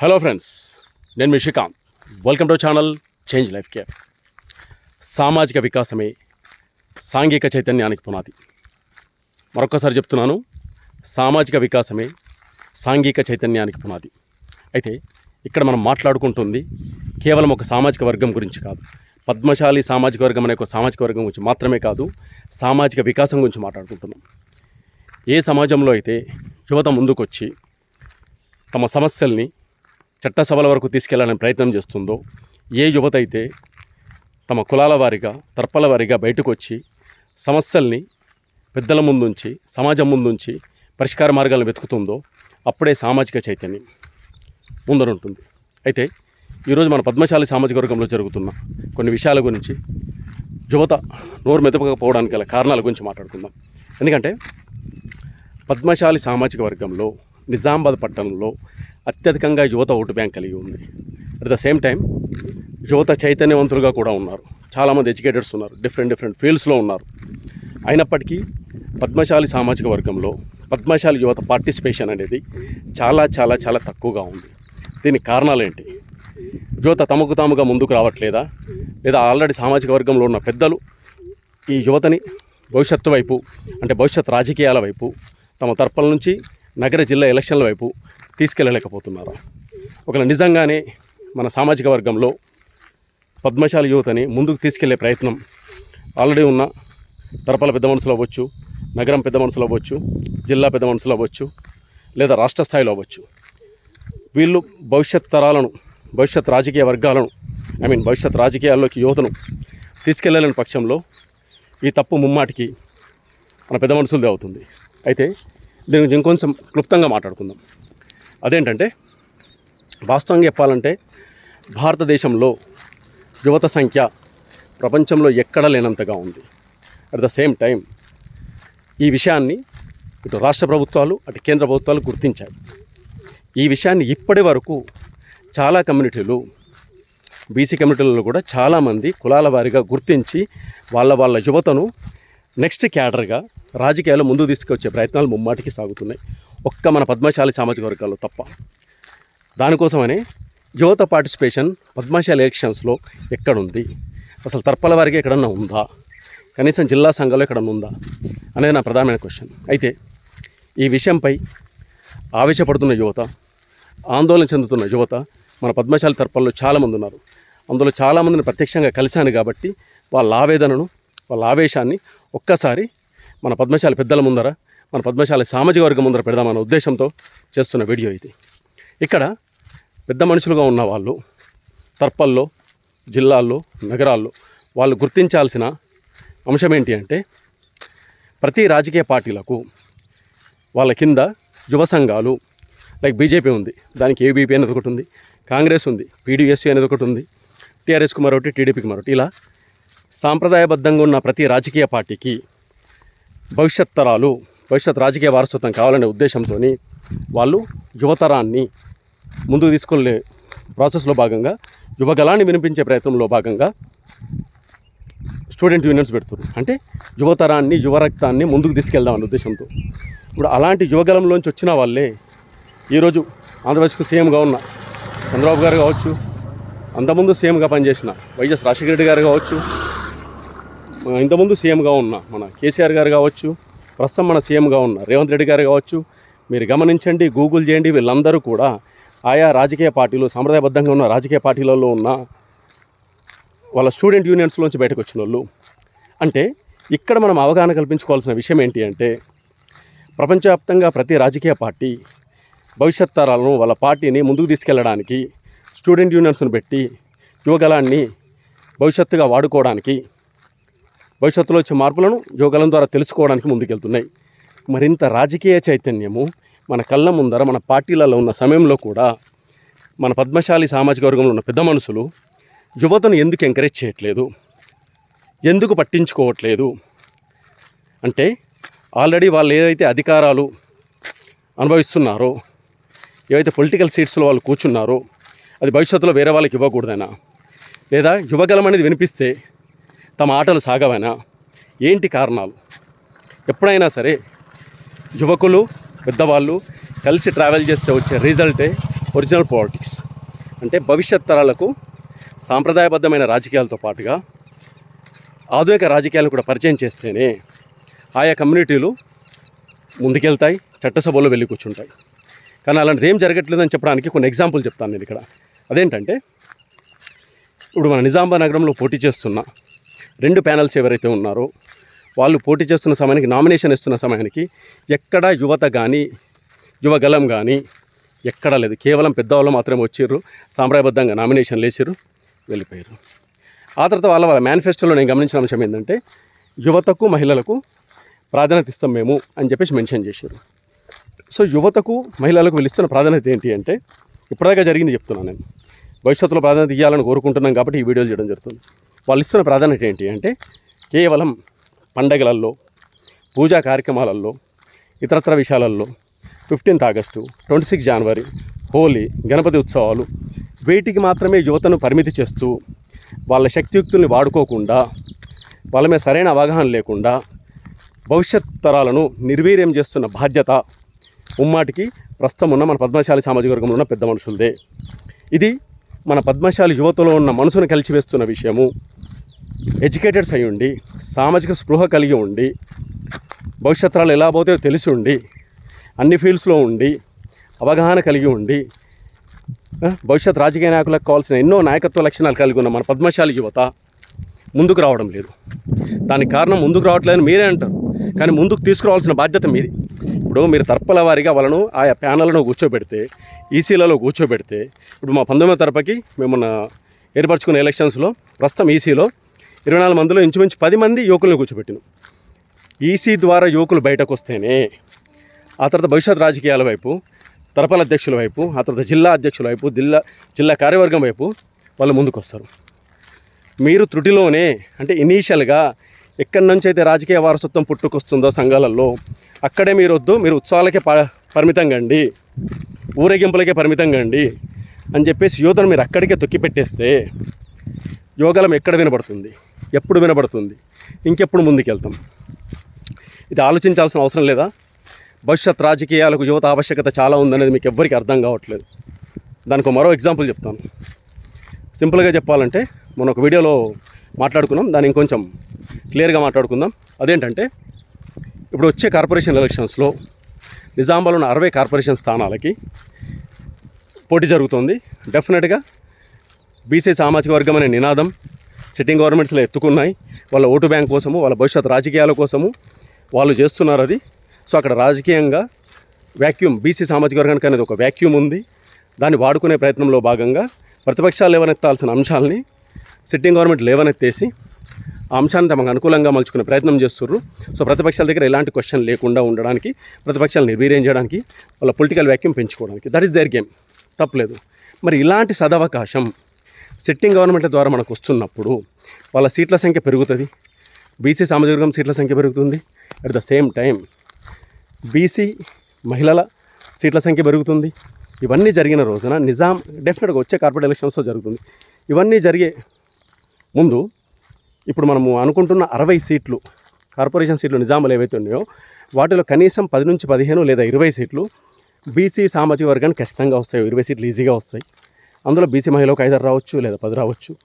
Hello friends నేను మీ Srikanth. Welcome to channel change life care సామాజిక వికాసమే సాంఘిక చైతన్యానికి పునాది. మరొకసారి చెప్తున్నాను సామాజిక వికాసమే సాంఘిక చైతన్యానికి పునాది. అయితే ఇక్కడ మనం మాట్లాడుకుంటుంది కేవలం ఒక సామాజిక వర్గం గురించి కాదు. పద్మశాలి సామాజిక వర్గం అనే ఒక సామాజిక వర్గం గురించి మాత్రమే కాదు సామాజిక వికాసం గురించి మాట్లాడుకుంటున్నాం. ఏ సమాజంలో అయితే యువత ముందుకొచ్చి తమ సమస్యల్ని చట్టసభల వరకు తీసుకెళ్ళాలని ప్రయత్నం చేస్తుందో ఏ యువత అయితే తమ కులాల వారిగా తర్పల వారిగా బయటకు వచ్చి సమస్యల్ని పెద్దల ముందుంచి సమాజం ముందుంచి పరిష్కార మార్గాలను వెతుకుతుందో అప్పుడే సామాజిక చైతన్యం ముందరుంటుంది. అయితే ఈరోజు మన పద్మశాలి సామాజిక వర్గంలో జరుగుతున్న కొన్ని విషయాల గురించి యువత నోరు మెదపకపోవడానికి గల కారణాల గురించి మాట్లాడుకుందాం. ఎందుకంటే పద్మశాలి సామాజిక వర్గంలో నిజామాబాద్ పట్టణంలో అత్యధికంగా యువత ఓటు బ్యాంక్ కలిగి ఉంది. అట్ ద సేమ్ టైం యువత చైతన్యవంతులుగా కూడా ఉన్నారు. చాలామంది ఎడ్యుకేటర్స్ ఉన్నారు. డిఫరెంట్ డిఫరెంట్ ఫీల్డ్స్లో ఉన్నారు. అయినప్పటికీ పద్మశాలి సామాజిక వర్గంలో పద్మశాలి యువత పార్టిసిపేషన్ అనేది చాలా చాలా చాలా తక్కువగా ఉంది. దీనికి కారణాలు ఏంటి? యువత తమకు తాముగా ముందుకు రావట్లేదా? లేదా ఆల్రెడీ సామాజిక వర్గంలో ఉన్న పెద్దలు ఈ యువతని భవిష్యత్తు వైపు అంటే భవిష్యత్ రాజకీయాల వైపు తమ తరపుల నుంచి నగర జిల్లా ఎలక్షన్ల వైపు తీసుకెళ్ళలేకపోతున్నారు ఒకవేళ నిజంగానే మన సామాజిక వర్గంలో పద్మశాలి యువతని ముందుకు తీసుకెళ్ళే ప్రయత్నం ఆల్రెడీ ఉన్న తరపల పెద్ద మనుషులు అవ్వచ్చు నగరం పెద్ద మనుషులు అవ్వచ్చు జిల్లా పెద్ద మనుషులు అవ్వచ్చు లేదా రాష్ట్ర స్థాయిలో అవ్వచ్చు. వీళ్ళు భవిష్యత్ తరాలను భవిష్యత్ రాజకీయ వర్గాలను ఐ మీన్ భవిష్యత్ రాజకీయాల్లోకి యువతను తీసుకెళ్ళలేని పక్షంలో ఈ తప్పు ముమ్మాటికి మన పెద్ద మనుషులదే అవుతుంది. అయితే దీని గురించి ఇంకొంచెం క్లుప్తంగా మాట్లాడుకుందాం. అదేంటంటే వాస్తవంగా చెప్పాలంటే భారతదేశంలో యువత సంఖ్య ప్రపంచంలో ఎక్కడ లేనంతగా ఉంది. అట్ ద సేమ్ టైం ఈ విషయాన్ని ఇటు రాష్ట్ర ప్రభుత్వాలు అటు కేంద్ర ప్రభుత్వాలు గుర్తించాయి. ఈ విషయాన్ని ఇప్పటి వరకు చాలా కమ్యూనిటీలు బీసీ కమ్యూనిటీలలో కూడా చాలామంది కులాల వారిగా గుర్తించి వాళ్ళ వాళ్ళ యువతను నెక్స్ట్ క్యాడర్గా రాజకీయాలు ముందుకు తీసుకొచ్చే ప్రయత్నాలు ముమ్మాటికి సాగుతున్నాయి. ఒక్క మన పద్మశాలి సామాజిక వర్గాల్లో తప్ప. దానికోసమనే యువత పార్టిసిపేషన్ పద్మశాలి ఎలక్షన్స్లో ఎక్కడుంది? అసలు తర్పల వారికి ఎక్కడన్నా ఉందా? కనీసం జిల్లా సంఘాలు ఎక్కడన్నా ఉందా? అనేది నా ప్రధానమైన క్వశ్చన్. అయితే ఈ విషయంపై ఆవేశపడుతున్న యువత ఆందోళన చెందుతున్న యువత మన పద్మశాలి తర్పల్లో చాలామంది ఉన్నారు. అందులో చాలామందిని ప్రత్యక్షంగా కలిశాను కాబట్టి వాళ్ళ ఆవేదనను వాళ్ళ ఆవేశాన్ని ఒక్కసారి మన పద్మశాలి పెద్దల ముందర మన పద్మశాల సామాజిక వర్గం ముందర పెడదామన్న ఉద్దేశంతో చేస్తున్న వీడియో ఇది. ఇక్కడ పెద్ద మనుషులుగా ఉన్న వాళ్ళు తర్పల్లో జిల్లాల్లో నగరాల్లో వాళ్ళు గుర్తించాల్సిన అంశం ఏంటి అంటే ప్రతి రాజకీయ పార్టీలకు వాళ్ళ కింద యువ సంఘాలు లైక్ బీజేపీ ఉంది దానికి ఏబీపీ అనేది ఒకటి ఉంది కాంగ్రెస్ ఉంది పీడీఎస్సీ అనేది ఒకటి ఉంది టీఆర్ఎస్కి మరొకటి టీడీపీకి మరొకటి. ఇలా సాంప్రదాయబద్ధంగా ఉన్న ప్రతి రాజకీయ పార్టీకి భవిష్యత్ తరాలు భవిష్యత్ రాజకీయ వారసత్వం కావాలనే ఉద్దేశంతో వాళ్ళు యువతరాన్ని ముందుకు తీసుకునే ప్రాసెస్లో భాగంగా యువగలాన్ని వినిపించే ప్రయత్నంలో భాగంగా స్టూడెంట్ యూనియన్స్ పెడుతున్నారు. అంటే యువతరాన్ని యువరక్తాన్ని ముందుకు తీసుకెళ్దాం అనే ఉద్దేశంతో. ఇప్పుడు అలాంటి యువగలంలోంచి వచ్చిన వాళ్ళే ఈరోజు ఆంధ్రప్రదేశ్కు సీఎంగా ఉన్న చంద్రబాబు గారు కావచ్చు అంతకుముందు సీఎంగా పనిచేసిన వైఎస్ రాజశేఖర రెడ్డి గారు కావచ్చు ఇంతకుముందు సీఎంగా ఉన్న మన కేసీఆర్ గారు కావచ్చు ప్రస్తుతం మన సీఎంగా ఉన్న రేవంత్ రెడ్డి గారు కావచ్చు మీరు గమనించండి గూగుల్ చేయండి వీళ్ళందరూ కూడా ఆయా రాజకీయ పార్టీలు సాంప్రదాయబద్ధంగా ఉన్న రాజకీయ పార్టీలలో ఉన్న వాళ్ళ స్టూడెంట్ యూనియన్స్లోంచి బయటకు వచ్చిన వాళ్ళు. అంటే ఇక్కడ మనం అవగాహన కల్పించుకోవాల్సిన విషయం ఏంటి అంటే ప్రపంచవ్యాప్తంగా ప్రతి రాజకీయ పార్టీ భవిష్యత్ తరాలను వాళ్ళ పార్టీని ముందుకు తీసుకెళ్ళడానికి స్టూడెంట్ యూనియన్స్ను పెట్టి యువగలాన్ని భవిష్యత్తుగా వాడుకోవడానికి భవిష్యత్తులో వచ్చే మార్పులను యోగాలం ద్వారా తెలుసుకోవడానికి ముందుకెళ్తున్నాయి. మరింత రాజకీయ చైతన్యము మన కళ్ళ ముందర మన పార్టీలలో ఉన్న సమయంలో కూడా మన పద్మశాలి సామాజిక వర్గంలో ఉన్న పెద్ద మనుషులు యువతను ఎందుకు ఎంకరేజ్ చేయట్లేదు? ఎందుకు పట్టించుకోవట్లేదు? అంటే ఆల్రెడీ వాళ్ళు ఏదైతే అధికారాలు అనుభవిస్తున్నారో ఏవైతే పొలిటికల్ సీట్స్లో వాళ్ళు కూర్చున్నారో అది భవిష్యత్తులో వేరే వాళ్ళకి ఇవ్వకూడదైనా. లేదా యువగలం అనేది వినిపిస్తే తమ ఆటలు సాగవనా ఏంటి కారణాలు? ఎప్పుడైనా సరే యువకులు పెద్దవాళ్ళు కలిసి ట్రావెల్ చేస్తే వచ్చే రిజల్టే ఒరిజినల్ పాలిటిక్స్ అంటే భవిష్యత్ తరాలకు సాంప్రదాయబద్ధమైన రాజకీయాలతో పాటుగా ఆధునిక రాజకీయాలను కూడా పరిచయం చేస్తేనే ఆయా కమ్యూనిటీలు ముందుకెళ్తాయి చట్టసభలో వెళ్ళి కూర్చుంటాయి. కానీ అలాంటిది ఏం జరగట్లేదని చెప్పడానికి కొన్ని ఎగ్జాంపుల్ చెప్తాను నేను ఇక్కడ. అదేంటంటే ఇప్పుడు మన నిజామాబాద్ నగరంలో పోటీ చేస్తున్న రెండు ప్యానల్స్ ఎవరైతే ఉన్నారో వాళ్ళు పోటీ చేస్తున్న సమయానికి నామినేషన్ ఇస్తున్న సమయానికి ఎక్కడ యువత కానీ యువగలం కానీ ఎక్కడా లేదు. కేవలం పెద్దవాళ్ళు మాత్రమే వచ్చిర్రు సాంప్రదాయబద్ధంగా నామినేషన్ లేచిర్రు వెళ్ళిపోయారు ఆ తర్వాత వాళ్ళ వాళ్ళ మేనిఫెస్టోలో నేను గమనించిన అంశం ఏంటంటే యువతకు మహిళలకు ప్రాధాన్యత ఇస్తాం మేము అని చెప్పేసి మెన్షన్ చేశారు సో యువతకు మహిళలకు వెళ్ళిస్తున్న ప్రాధాన్యత ఏంటి అంటే ఇప్పటిదాకా జరిగింది చెప్తున్నాను నేను. భవిష్యత్తులో ప్రాధాన్యత ఇవ్వాలని కోరుకుంటున్నాం కాబట్టి ఈ వీడియోలు చేయడం జరుగుతుంది. వాళ్ళు ఇస్తున్న ప్రాధాన్యత ఏంటి అంటే కేవలం పండగలల్లో పూజా కార్యక్రమాలలో ఇతరత్ర విషయాలలో fifteenth August twenty six January Holi Ganapati ఉత్సవాలు వీటికి మాత్రమే యువతను పరిమితి చేస్తూ వాళ్ళ శక్తియుక్తుల్ని వాడుకోకుండా వాళ్ళ మీద సరైన అవగాహన లేకుండా భవిష్యత్ తరాలను నిర్వీర్యం చేస్తున్న బాధ్యత ఉమ్మాటికి ప్రస్తుతం ఉన్న మన పద్మశాలి సామాజిక వర్గంలో ఉన్న పెద్ద మనుషులదే. ఇది మన పద్మశాలి యువతలో ఉన్న మనసును కలిచివేస్తున్న విషయము. ఎడ్యుకేటెడ్స్ అయి ఉండి సామాజిక స్పృహ కలిగి ఉండి భవిష్యత్తులు ఎలా పోతాయో తెలిసి ఉండి అన్ని ఫీల్డ్స్లో ఉండి అవగాహన కలిగి ఉండి భవిష్యత్ రాజకీయ నాయకులకు కావాల్సిన ఎన్నో నాయకత్వ లక్షణాలు కలిగి ఉన్న మన పద్మశాలి యువత ముందుకు రావడం లేదు. దానికి కారణం ముందుకు రావట్లేదని మీరే అంటారు. కానీ ముందుకు తీసుకురావాల్సిన బాధ్యత మీది. ఇప్పుడు మీరు తరపుల వారిగా వాళ్ళను ఆయా ప్యానల్లో కూర్చోబెడితే ఈసీలలో కూర్చోబెడితే ఇప్పుడు మా పంతొమ్మిదో తరపకి మేము ఏర్పరచుకున్న ఎలక్షన్స్లో ప్రస్తుతం ఈసీలో ఇరవై నాలుగు మందిలో ఇంచుమించు పది మంది యువకులను కూర్చోబెట్టినాం. ఈసీ ద్వారా యువకులు బయటకు వస్తేనే ఆ తర్వాత భవిష్యత్ రాజకీయాల వైపు తరపల అధ్యక్షుల వైపు ఆ తర్వాత జిల్లా అధ్యక్షుల వైపు జిల్లా జిల్లా కార్యవర్గం వైపు వాళ్ళు ముందుకు వస్తారు మీరు త్రుటిలోనే అంటే ఇనీషియల్గా ఎక్కడి నుంచి అయితే రాజకీయ వారసత్వం పుట్టుకొస్తుందో సంఘాలలో అక్కడే మీరు వద్దు మీరు ఉత్సవాలకే ప పరిమితం కండి ఊరేగింపులకే పరిమితం కండి అని చెప్పేసి యువతను మీరు అక్కడికే తొక్కిపెట్టేస్తే యోగలం ఎక్కడ వినబడుతుంది? ఎప్పుడు వినబడుతుంది? ఇంకెప్పుడు ముందుకెళ్తాం? ఇది ఆలోచించాల్సిన అవసరం లేదా? భవిష్యత్ రాజకీయాలకు యువత ఆవశ్యకత చాలా ఉందనేది మీకు ఎవ్వరికి అర్థం కావట్లేదు. దానికి మరో ఎగ్జాంపుల్ చెప్తాను. సింపుల్గా చెప్పాలంటే మనం ఒక వీడియోలో మాట్లాడుకున్నాం దాన్ని ఇంకొంచెం క్లియర్గా మాట్లాడుకుందాం. అదేంటంటే ఇప్పుడు వచ్చే కార్పొరేషన్ ఎలక్షన్స్లో నిజామాబాద్ ఉన్న అరవై కార్పొరేషన్ స్థానాలకి పోటీ జరుగుతుంది. డెఫినెట్గా బీసీ సామాజిక వర్గం అనే నినాదం సిట్టింగ్ గవర్నమెంట్స్లో ఎత్తుకున్నాయి. వాళ్ళ ఓటు బ్యాంక్ కోసము వాళ్ళ భవిష్యత్ రాజకీయాల కోసము వాళ్ళు చేస్తున్నారు అది. సో అక్కడ రాజకీయంగా వ్యాక్యూమ్ బీసీ సామాజిక వర్గానికి అనేది ఒక వ్యాక్యూమ్ ఉంది. దాన్ని వాడుకునే ప్రయత్నంలో భాగంగా ప్రతిపక్షాలు లేవనెత్తాల్సిన అంశాలని సిట్టింగ్ గవర్నమెంట్ లేవనెత్తేసి ఆ అంశాన్ని తమకు అనుకూలంగా మలుచుకునే ప్రయత్నం చేస్తుర్రు. సో ప్రతిపక్షాల దగ్గర ఎలాంటి క్వశ్చన్ లేకుండా ఉండడానికి ప్రతిపక్షాలు నిర్వీర్యం చేయడానికి వాళ్ళ పొలిటికల్ వ్యాక్యూమ్ పెంచుకోవడానికి. That is their game. తప్పలేదు. మరి ఇలాంటి సదవకాశం సిట్టింగ్ గవర్నమెంట్ల ద్వారా మనకు వస్తున్నప్పుడు వాళ్ళ సీట్ల సంఖ్య పెరుగుతుంది. బీసీ సామాజిక వర్గం సీట్ల సంఖ్య పెరుగుతుంది. At the same time BC మహిళల సీట్ల సంఖ్య పెరుగుతుంది. ఇవన్నీ జరిగిన రోజున నిజాం డెఫినెట్గా వచ్చే కార్పొరేట్ ఎలక్షన్స్లో జరుగుతుంది. ఇవన్నీ జరిగే ముందు ఇప్పుడు మనము అనుకుంటున్న అరవై సీట్లు కార్పొరేషన్ సీట్లు నిజాములు ఏవైతే ఉన్నాయో వాటిలో కనీసం పది నుంచి పదిహేను లేదా ఇరవై సీట్లు బీసీ సామాజిక వర్గానికి ఖచ్చితంగా వస్తాయి. ఇరవై సీట్లు ఈజీగా వస్తాయి. అందులో బీసీ మహిళలకు ఐదారు రావచ్చు లేదా పది రావచ్చు.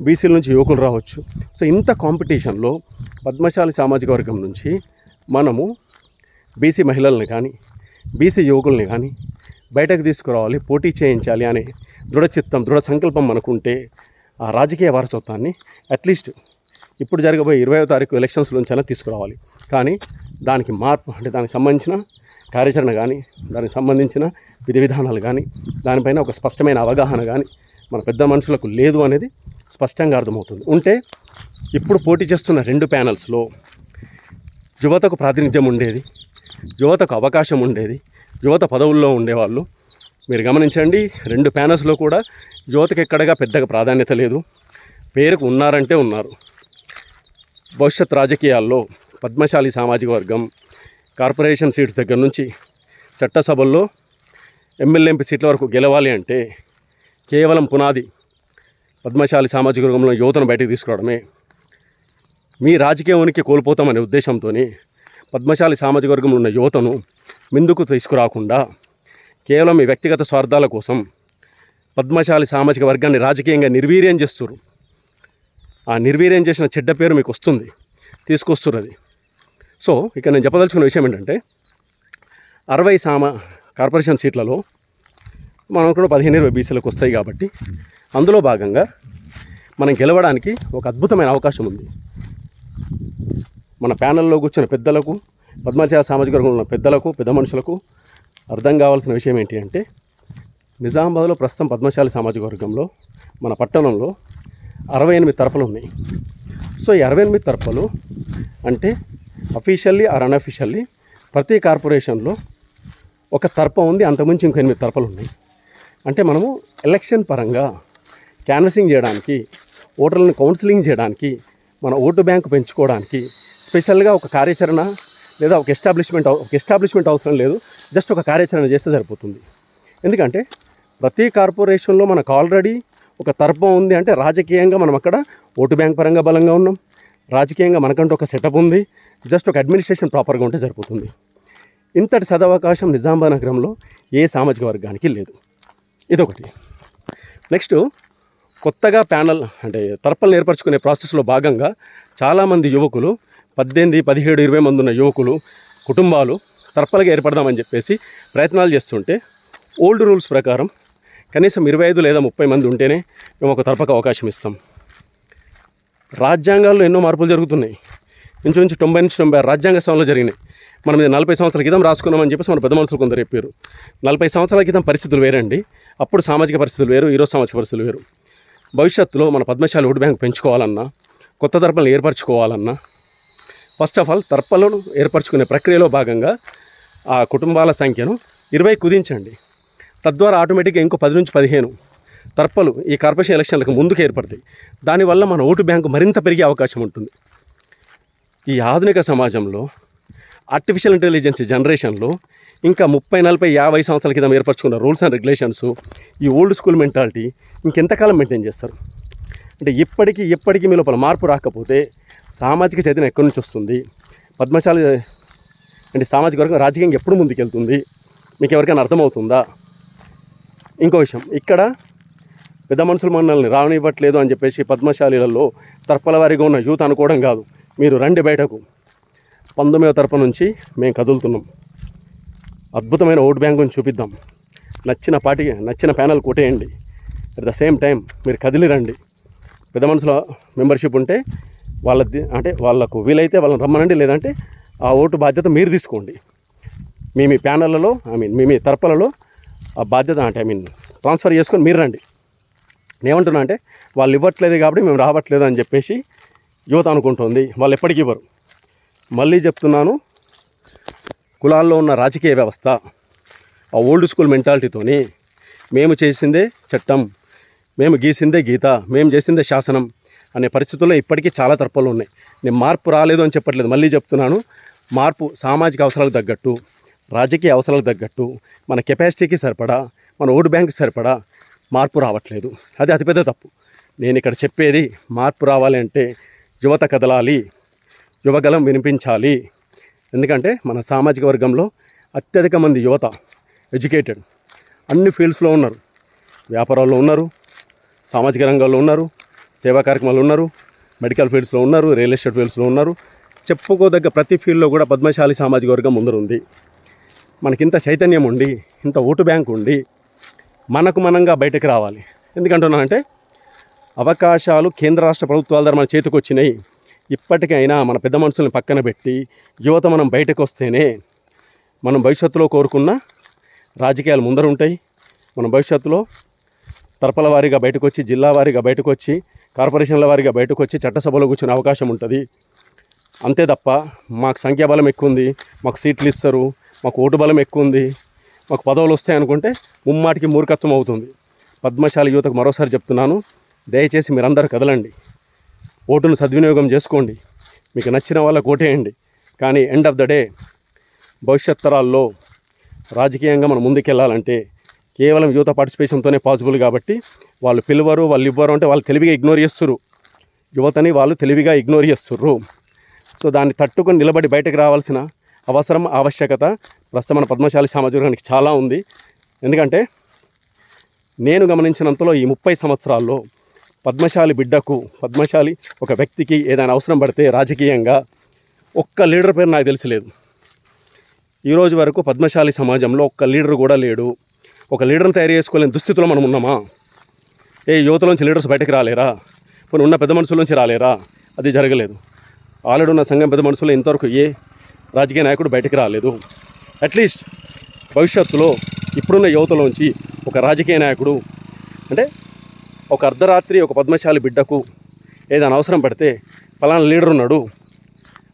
బీసీల నుంచి యువకులు రావచ్చు. సో ఇంత కాంపిటీషన్లో పద్మశాలి సామాజిక వర్గం నుంచి మనము బీసీ మహిళల్ని కానీ బీసీ యువకుల్ని కానీ బయటకు తీసుకురావాలి పోటీ చేయించాలి అనే దృఢచిత్తం దృఢ సంకల్పం మనకుంటే ఆ రాజకీయ వారసత్వాన్ని అట్లీస్ట్ ఇప్పుడు జరగబోయే ఇరవై తారీఖు ఎలక్షన్స్ నుంచైనా తీసుకురావాలి. కానీ దానికి మార్పు అంటే దానికి సంబంధించిన కార్యాచరణ కానీ దానికి సంబంధించిన విధి విధానాలు కానీ దానిపైన ఒక స్పష్టమైన అవగాహన కానీ మన పెద్ద మనుషులకు లేదు అనేది స్పష్టంగా అర్థమవుతుంది. ఉంటే ఇప్పుడు పోటీ చేస్తున్న రెండు ప్యానల్స్లో యువతకు ప్రాతినిధ్యం ఉండేది యువతకు అవకాశం ఉండేది యువత పదవుల్లో ఉండేవాళ్ళు. మీరు గమనించండి రెండు ప్యానల్స్లో కూడా యువతకు ఎక్కడగా పెద్దగా ప్రాధాన్యత లేదు. పేరుకు ఉన్నారంటే ఉన్నారు. భవిష్యత్ రాజకీయాల్లో పద్మశాలి సామాజిక వర్గం కార్పొరేషన్ సీట్స్ దగ్గర నుంచి చట్టసభల్లో ఎమ్మెల్యే ఎంపీ సీట్ల వరకు గెలవాలి అంటే కేవలం పునాది పద్మశాలి సామాజిక వర్గంలో యువతను బయటకు తీసుకురావడమే. మీ రాజకీయ ఉనికి కోల్పోతామనే ఉద్దేశంతో పద్మశాలి సామాజిక వర్గంలో ఉన్న యువతను ముందుకు తీసుకురాకుండా కేవలం మీ వ్యక్తిగత స్వార్థాల కోసం పద్మశాలి సామాజిక వర్గాన్ని రాజకీయంగా నిర్వీర్యం చేస్తున్నారు ఆ నిర్వీర్యం చేసిన చెడ్డ పేరు మీకు వస్తుంది తీసుకొస్తున్నది అది. సో ఇక నేను చెప్పదలుచుకున్న విషయం ఏంటంటే అరవై సామ కార్పొరేషన్ సీట్లలో మనం కూడా పదిహేను ఇరవై బీసీలకు వస్తాయి కాబట్టి అందులో భాగంగా మనం గెలవడానికి ఒక అద్భుతమైన అవకాశం ఉంది. మన ప్యానల్లో కూర్చున్న పెద్దలకు పద్మాచార సామాజిక వర్గంలో ఉన్న పెద్దలకు పెద్ద మనుషులకు అర్థం కావాల్సిన విషయం ఏంటి అంటే నిజామాబాద్లో ప్రస్తుతం పద్మశాలి సామాజిక వర్గంలో మన పట్టణంలో అరవై ఎనిమిది తరపులు ఉన్నాయి. సో ఈ అరవై ఎనిమిది తరపులు అంటే అఫీషియల్లీ ఆర్ అన్అఫీషియల్లీ ప్రతి కార్పొరేషన్లో ఒక తర్పం ఉంది అంతకుమించి ఇంకో ఎనిమిది తర్పలు ఉన్నాయి. అంటే మనము ఎలక్షన్ పరంగా క్యాన్వసింగ్ చేయడానికి ఓటర్లను కౌన్సిలింగ్ చేయడానికి మన ఓటు బ్యాంకు పెంచుకోవడానికి స్పెషల్గా ఒక కార్యాచరణ లేదా ఒక ఎస్టాబ్లిష్మెంట్ ఒక ఎస్టాబ్లిష్మెంట్ అవసరం లేదు జస్ట్ ఒక కార్యాచరణ చేస్తే సరిపోతుంది. ఎందుకంటే ప్రతి కార్పొరేషన్లో మనకు ఆల్రెడీ ఒక తర్పం ఉంది అంటే రాజకీయంగా మనం అక్కడ ఓటు బ్యాంక్ పరంగా బలంగా ఉన్నాం. రాజకీయంగా మనకంటూ ఒక సెటప్ ఉంది. జస్ట్ ఒక అడ్మినిస్ట్రేషన్ ప్రాపర్గా ఉంటే సరిపోతుంది. ఇంతటి సదవకాశం నిజామాబాద్ నగరంలో ఏ సామాజిక వర్గానికి లేదు. ఇదొకటి. నెక్స్ట్ కొత్తగా ప్యానల్ అంటే తర్పలను ఏర్పరచుకునే ప్రాసెస్లో భాగంగా చాలామంది యువకులు పద్దెనిమిది పదిహేడు ఇరవై మంది ఉన్న యువకులు కుటుంబాలు తర్పలుగా ఏర్పడదామని చెప్పేసి ప్రయత్నాలు చేస్తుంటే ఓల్డ్ రూల్స్ ప్రకారం కనీసం ఇరవై ఐదు లేదా ముప్పై మంది ఉంటేనే మేము ఒక తర్పక అవకాశం ఇస్తాం. రాజ్యాంగాల్లో ఎన్నో మార్పులు జరుగుతున్నాయి. ఇంచుమించు తొంభై నుంచి తొంభై రాజ్యాంగ సభలో జరిగినాయి. మనం ఇది నలభై సంవత్సరాల క్రితం రాసుకున్నామని చెప్పేసి మన పెద్ద మనుషులు కొందరు చెప్పారు. నలభై సంవత్సరాల క్రితం పరిస్థితులు వేరండి. అప్పుడు సామాజిక పరిస్థితులు వేరు ఈరోజు సామాజిక పరిస్థితులు వేరు. భవిష్యత్తులో మన పద్మశాలి ఓటు బ్యాంక్ పెంచుకోవాలన్నా కొత్త తరపులను ఏర్పరచుకోవాలన్నా ఫస్ట్ ఆఫ్ ఆల్ తర్పలను ఏర్పరచుకునే ప్రక్రియలో భాగంగా ఆ కుటుంబాల సంఖ్యను ఇరవై కుదించండి. తద్వారా ఆటోమేటిక్గా ఇంకో పది నుంచి పదిహేను తర్పలు ఈ కార్పొరేషన్ ఎలక్షన్లకు ముందుకు ఏర్పడతాయి. దానివల్ల మన ఓటు బ్యాంకు మరింత పెరిగే అవకాశం ఉంటుంది. ఈ ఆధునిక సమాజంలో ఆర్టిఫిషియల్ ఇంటెలిజెన్స్ జనరేషన్లో ఇంకా ముప్పై నలభై యాభై సంవత్సరాల క్రితం ఏర్పరచుకున్న రూల్స్ అండ్ రెగ్యులేషన్స్ ఈ ఓల్డ్ స్కూల్ మెంటాలిటీ ఇంకెంతకాలం మెయింటైన్ చేస్తారు? అంటే ఇప్పటికీ ఇప్పటికీ మీ లోపల మార్పు రాకపోతే సామాజిక చైతన్యం ఎక్కడి నుంచి వస్తుంది? పద్మశాలి అంటే సామాజిక వర్గం రాజకీయంగా ఎప్పుడు ముందుకెళ్తుంది? మీకు ఎవరికైనా అర్థమవుతుందా? ఇంకో విషయం ఇక్కడ పెద్ద మనుషులు మనల్ని రానివ్వట్లేదు అని చెప్పేసి పద్మశాలీలలో తర్పల వారిగా ఉన్న యూత్ అనుకోవడం కాదు. మీరు రండి బయటకు. పంతొమ్మిదవ తరపు నుంచి మేము కదులుతున్నాం. అద్భుతమైన ఓట్ బ్యాంకుని చూపిద్దాం. నచ్చిన పార్టీ నచ్చిన ప్యానల్ కొట్టేయండి. అట్ ద సేమ్ టైం మీరు కదిలి రండి పెద్ద మనుషుల మెంబర్షిప్ ఉంటే వాళ్ళ అంటే వాళ్ళకు వీలైతే వాళ్ళని రమ్మనండి లేదంటే ఆ ఓటు బాధ్యత మీరు తీసుకోండి. మీ మీ ప్యానళ్ళలో ఐ మీన్ మీ మీ తరపులలో ఆ బాధ్యత అంటే ఐ మీన్ ట్రాన్స్ఫర్ చేసుకొని మీరు రండి. నేనేమంటున్నా అంటే వాళ్ళు ఇవ్వట్లేదు కాబట్టి మేము రావట్లేదు అని చెప్పేసి యువత అనుకుంటుంది. వాళ్ళు ఎప్పటికీ ఇవ్వరు. మళ్ళీ చెప్తున్నాను కులాల్లో ఉన్న రాజకీయ వ్యవస్థ ఆ ఓల్డ్ స్కూల్ మెంటాలిటీతోని మేము చేసిందే చట్టం మేము గీసిందే గీత మేము చేసిందే శాసనం అనే పరిస్థితుల్లో ఇప్పటికీ చాలా తర్పలు ఉన్నాయి. నేను మార్పు రాలేదు అని చెప్పట్లేదు మళ్ళీ చెప్తున్నాను మార్పు సామాజిక అవసరాలకు తగ్గట్టు రాజకీయ అవసరాలకు తగ్గట్టు మన కెపాసిటీకి సరిపడా మన ఓటు బ్యాంకు సరిపడా మార్పు రావట్లేదు. అది అతిపెద్ద తప్పు. నేను ఇక్కడ చెప్పేది మార్పు రావాలి అంటే యువత కదలాలి యువగలం వినిపించాలి. ఎందుకంటే మన సామాజిక వర్గంలో అత్యధిక మంది యువత ఎడ్యుకేటెడ్. అన్ని ఫీల్డ్స్లో ఉన్నారు. వ్యాపారాల్లో ఉన్నారు సామాజిక రంగాల్లో ఉన్నారు సేవా కార్యక్రమాలు ఉన్నారు మెడికల్ ఫీల్డ్స్లో ఉన్నారు రియల్ ఎస్టేట్ ఫీల్డ్స్లో ఉన్నారు. చెప్పుకోదగ్గ ప్రతి ఫీల్డ్లో కూడా పద్మశాలి సామాజిక వర్గం ముందరుంది. మనకింత చైతన్యం ఉండి ఇంత ఓటు బ్యాంక్ ఉండి మనకు మనంగా బయటకు రావాలి. ఎందుకంటున్నానంటే అవకాశాలు కేంద్ర రాష్ట్ర ప్రభుత్వాల ద్వారా మన చేతికి వచ్చినాయి ఇప్పటికైనా మన పెద్ద మనుషుల్ని పక్కన పెట్టి యువత మనం బయటకు వస్తేనే మనం భవిష్యత్తులో కోరుకున్న రాజకీయాలు ముందర ఉంటాయి మన భవిష్యత్తులో తరపల వారీగా బయటకు వచ్చి జిల్లా వారీగా బయటకు వచ్చి కార్పొరేషన్ల వారీగా బయటకు వచ్చి చట్టసభలో కూర్చునే అవకాశం ఉంటుంది. అంతే తప్ప మాకు సంఖ్యాబలం ఎక్కువ ఉంది మాకు సీట్లు ఇస్తారు మాకు ఓటు బలం ఎక్కువ ఉంది మాకు పదవులు వస్తాయి అనుకుంటే ముమ్మాటికి మూర్ఖత్వం అవుతుంది. పద్మశాలి యువతకు మరోసారి చెప్తున్నాను దయచేసి మీరందరూ కదలండి. ఓటును సద్వినియోగం చేసుకోండి. మీకు నచ్చిన వాళ్ళకు ఓటేయండి. కానీ ఎండ్ ఆఫ్ ద డే భవిష్యత్ తరాల్లో రాజకీయంగా మనం ముందుకెళ్ళాలంటే కేవలం యువత పార్టిసిపేషన్తోనే పాసిబుల్ కాబట్టి వాళ్ళు పిలువరు వాళ్ళు ఇవ్వరు అంటే వాళ్ళు తెలివిగా ఇగ్నోర్ చేస్తున్నారు యువతని వాళ్ళు తెలివిగా ఇగ్నోర్ చేస్తుర్రు. సో దాన్ని తట్టుకొని నిలబడి బయటకు రావాల్సిన అవసరం ఆవశ్యకత ప్రస్తుతం మన పద్మశాలి సామాజికానికి చాలా ఉంది. ఎందుకంటే నేను గమనించినంతలో ఈ ముప్పై సంవత్సరాల్లో పద్మశాలి బిడ్డకు పద్మశాలి ఒక వ్యక్తికి ఏదైనా అవసరం పడితే రాజకీయంగా ఒక్క లీడర్ పేరు నాకు తెలిసలేదు. ఈరోజు వరకు పద్మశాలి సమాజంలో ఒక్క లీడర్ కూడా లేడు. ఒక లీడర్ని తయారు చేసుకోలేని దుస్థితిలో మనం ఉన్నామా? ఏ యువతలోంచి లీడర్స్ బయటకు రాలేరా? ఇప్పుడు ఉన్న పెద్ద మనుషుల నుంచి రాలేరా? అది జరగలేదు. ఆల్రెడీ ఉన్న సంఘం పెద్ద మనుషులు ఇంతవరకు ఏ రాజకీయ నాయకుడు బయటకు రాలేదు. అట్లీస్ట్ భవిష్యత్తులో ఇప్పుడున్న యువతలోంచి ఒక రాజకీయ నాయకుడు అంటే ఒక అర్ధరాత్రి ఒక పద్మశాలి బిడ్డకు ఏదైనా అవసరం పడితే ఫలానా లీడర్ ఉన్నాడు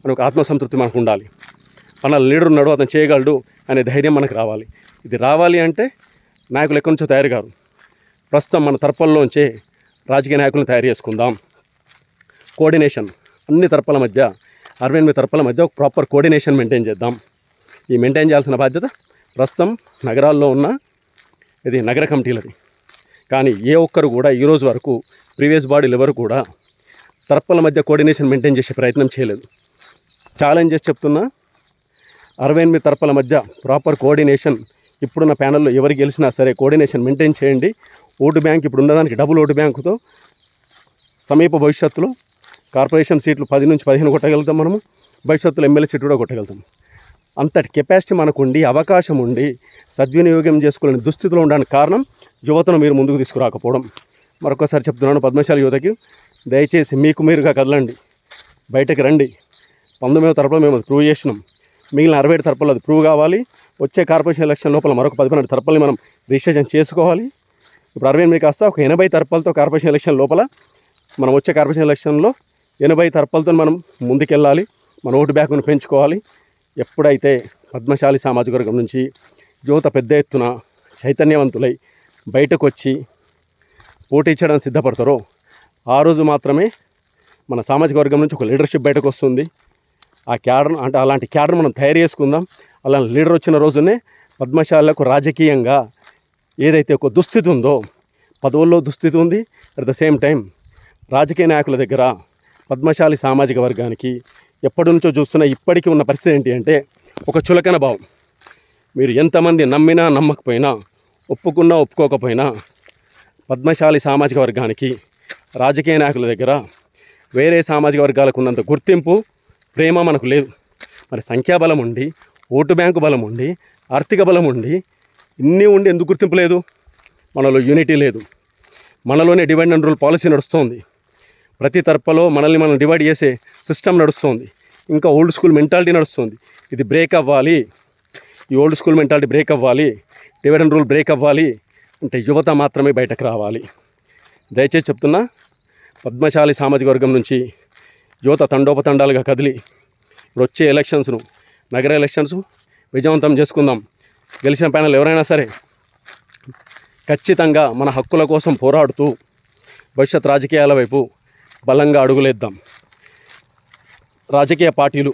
అని ఒక ఆత్మసంతృప్తి మనకు ఉండాలి. ఫలానా లీడర్ ఉన్నాడు అతను చేయగలడు అనే ధైర్యం మనకు రావాలి. ఇది రావాలి అంటే నాయకులు ఎక్కడి నుంచో తయారు కారు ప్రస్తుతం మన తరపల్లోంచే రాజకీయ నాయకులను తయారు చేసుకుందాం. కోఆర్డినేషన్ అన్ని తరపుల మధ్య అరవై ఎనిమిది తరపుల మధ్య ఒక ప్రాపర్ కోఆర్డినేషన్ మెయింటైన్ చేద్దాం. ఈ మెయింటైన్ చేయాల్సిన బాధ్యత ప్రస్తుతం నగరాల్లో ఉన్న ఇది నగర కమిటీలది. కానీ ఏ ఒక్కరు కూడా ఈరోజు వరకు ప్రీవియస్ బాడీలు ఎవరు కూడా తరపుల మధ్య కోఆర్డినేషన్ మెయింటైన్ చేసే ప్రయత్నం చేయలేదు. ఛాలెంజెస్ చెప్తున్నా అరవై ఎనిమిది తరపుల మధ్య ప్రాపర్ కోఆర్డినేషన్ ఇప్పుడున్న ప్యానల్లో ఎవరు గెలిచినా సరే కోఆర్డినేషన్ మెయింటైన్ చేయండి. ఓటు బ్యాంక్ ఇప్పుడు ఉన్నదానికి డబుల్ ఓటు బ్యాంకుతో సమీప భవిష్యత్తులో కార్పొరేషన్ సీట్లు పది నుంచి పదిహేను కొట్టగలుగుతాం మనము భవిష్యత్తులో ఎమ్మెల్యే సీట్లు కూడా కొట్టగలుగుతాం. అంతటి కెపాసిటీ మనకు ఉండి అవకాశం ఉండి సద్వినియోగం చేసుకోలేని దుస్థితిలో ఉండడానికి కారణం యువతను మీరు ముందుకు తీసుకురాకపోవడం. మరొకసారి చెప్తున్నాను పద్మశాలి యువతకి దయచేసి మీకు మీరుగా కదలండి. బయటకు రండి. పంతొమ్మిదవ తరపులో మేము అది ప్రూవ్ చేసినాం. మిగిలిన అరవై ఏడు తరపులు అది ప్రూవ్ కావాలి. వచ్చే కార్పొరేషన్ ఎలక్షన్ లోపల మరొక పది పన్నెండు తరపుల్ని మనం రిజిస్ట్రేషన్ చేసుకోవాలి. ఇప్పుడు అరవై ఎనిమిది కాస్త ఒక ఎనభై తరపులతో కార్పొరేషన్ ఎలక్షన్ లోపల మనం వచ్చే కార్పొరేషన్ ఎలక్షన్లో ఎనభై తరపులతో మనం ముందుకెళ్ళాలి. మన ఓటు బ్యాంకును పెంచుకోవాలి. ఎప్పుడైతే పద్మశాలి సామాజిక వర్గం నుంచి యువత పెద్ద ఎత్తున చైతన్యవంతులై బయటకు వచ్చి పోటీ చేయడానికి సిద్ధపడతారో ఆ రోజు మాత్రమే మన సామాజిక వర్గం నుంచి ఒక లీడర్షిప్ బయటకు వస్తుంది ఆ క్యాడర్ అంటే అలాంటి క్యాడర్ మనం తయారు చేసుకుందాం. అలాంటి లీడర్ వచ్చిన రోజునే పద్మశాలకు రాజకీయంగా ఏదైతే ఒక దుస్థితి ఉందో పదవుల్లో దుస్థితి ఉంది. అట్ ద సేమ్ టైం రాజకీయ నాయకుల దగ్గర పద్మశాలి సామాజిక వర్గానికి ఎప్పటి నుంచో చూస్తున్న ఇప్పటికీ ఉన్న పరిస్థితి ఏంటి అంటే ఒక చులకన భావం. మీరు ఎంతమంది నమ్మినా నమ్మకపోయినా ఒప్పుకున్నా ఒప్పుకోకపోయినా పద్మశాలి సామాజిక వర్గానికి రాజకీయ నాయకుల దగ్గర వేరే సామాజిక వర్గాలకు ఉన్నంత గుర్తింపు ప్రేమ మనకు లేదు. మరి సంఖ్యాబలం ఉండి ఓటు బ్యాంకు బలం ఉండి ఆర్థిక బలం ఉండి ఇన్ని ఉండి ఎందుకు గుర్తింపు లేదు? మనలో యూనిటీ లేదు. మనలోనే డివైడ్ అండ్ రూల్ పాలసీ నడుస్తోంది. ప్రతి తర్పలో మనల్ని మనం డివైడ్ చేసే సిస్టమ్ నడుస్తుంది. ఇంకా ఓల్డ్ స్కూల్ మెంటాలిటీ నడుస్తుంది. ఇది బ్రేక్ అవ్వాలి. ఈ ఓల్డ్ స్కూల్ మెంటాలిటీ బ్రేక్ అవ్వాలి. డివైడ్ అండ్ రూల్ బ్రేక్ అవ్వాలి. అంటే యువత మాత్రమే బయటకు రావాలి. దయచేసి చెప్తున్నా పద్మశాలి సామాజిక వర్గం నుంచి యువత తండోపతండాలుగా కదిలి ఇప్పుడు వచ్చే ఎలక్షన్స్ను నగర ఎలక్షన్స్ విజయవంతం చేసుకుందాం. గెలిచిన ప్యానల్ ఎవరైనా సరే ఖచ్చితంగా మన హక్కుల కోసం పోరాడుతూ భవిష్యత్ రాజకీయాల వైపు బలంగా అడుగులేద్దాం. రాజకీయ పార్టీలు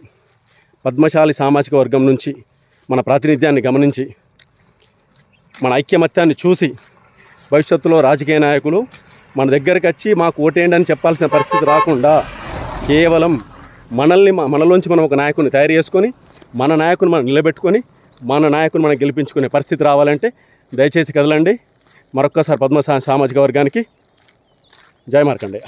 పద్మశాలి సామాజిక వర్గం నుంచి మన ప్రాతినిధ్యాన్ని గమనించి మన ఐక్యమత్యాన్ని చూసి భవిష్యత్తులో రాజకీయ నాయకులు మన దగ్గరికి వచ్చి మాకు ఓటేయండి అని చెప్పాల్సిన పరిస్థితి రాకుండా కేవలం మనల్ని మనలోంచి మనం ఒక నాయకుని తయారు చేసుకొని మన నాయకుని మనం నిలబెట్టుకొని మన నాయకుని మనం గెలిపించుకునే పరిస్థితి రావాలంటే దయచేసి కదలండి. మరొక్కసారి పద్మ సామాజిక వర్గానికి జయ మార్కండయ్య